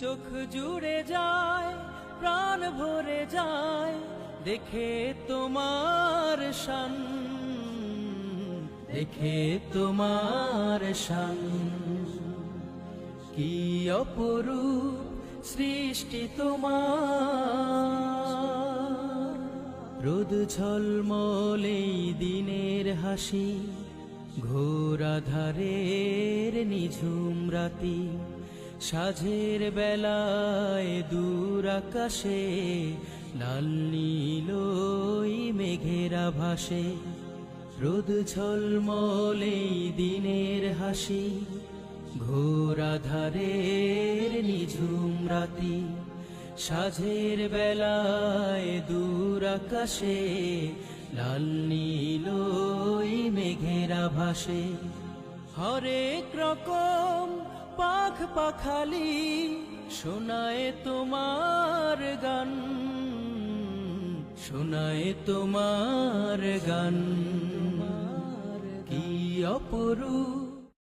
চোখ জুড়ে যায়, প্রাণ ভরে যায়, দেখে তোমার শান, দেখে তোমার শান। কি অপরূপ সৃষ্টি তোমার, রোদ ঝলমলে দিনের হাসি, ঘোর আধারের নিঝুম রাতি। সাঝের বেলায় দূর আকাশে, লাল নীলই মেঘেরা ভাসে রোদ ঝলমলেই দিনের হাসি, ঘোর আধারের নিঝুম রাতি। সাঝের বেলায় দূর আকাশে, লাল নীলই মেঘেরা ভাসে হরেক রকম পাখ পাখালি শোনায় তোমার গান শোনায় তোমার গান। কি অপরূপ